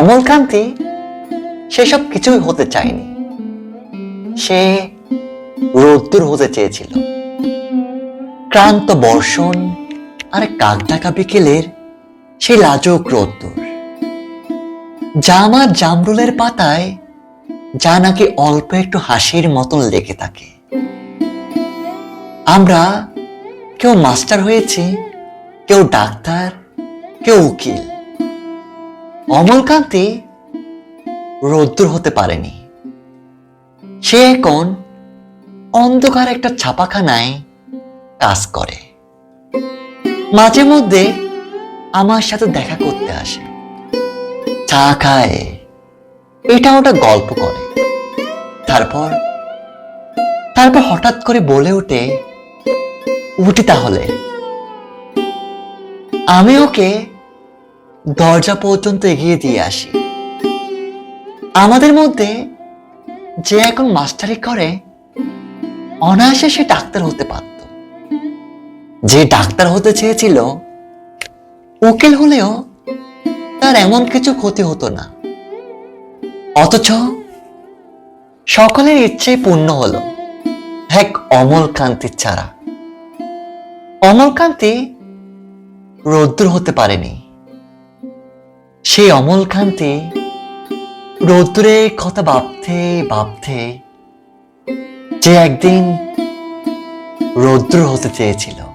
অমলকান্তি সেসব কিছুই হতে চায়নি। সে রোদ্দুর হতে চেয়েছিল। ক্রান্ত বর্ষণ আর কাকডাকা বিকেলের সেই লাজক রোদ্দুর। যা আমার জামরুলের পাতায় যা নাকি অল্প একটু হাসির মতন লেগে থাকে। আমরা কেউ মাস্টার হয়েছি, কেউ ডাক্তার, কেউ উকিল। অমলকান্তি রোদ্দুর হতে পারেনি। সে এখন অন্ধকার একটা ছাপাখানায় কাজ করে। মাঝে মধ্যে আমার সাথে দেখা করতে আসে। চা খায়। এটা ওটা গল্প করে। তারপর তারপর হঠাৎ করে বলে ওঠে, উঠি তাহলে। আমি ওকে দরজা পর্যন্ত এগিয়ে দিয়ে আসি। আমাদের মধ্যে যে এখন মাস্টারি করে, অনায়াসে সে ডাক্তার হতে পারত। যে ডাক্তার হতে চেয়েছিল, উকিল হলেও তার এমন কিছু ক্ষতি হতো না। অথচ সকলের ইচ্ছেই পূর্ণ হলো এক অমল কান্তির ছাড়া। অমল অমলকান্তি রৌদ্র হতে পারেনি। সেই অমলকান্তি রৌদ্রের কথা ভাবতে ভাবতে যে একদিন রৌদ্র হতে চেয়েছিল।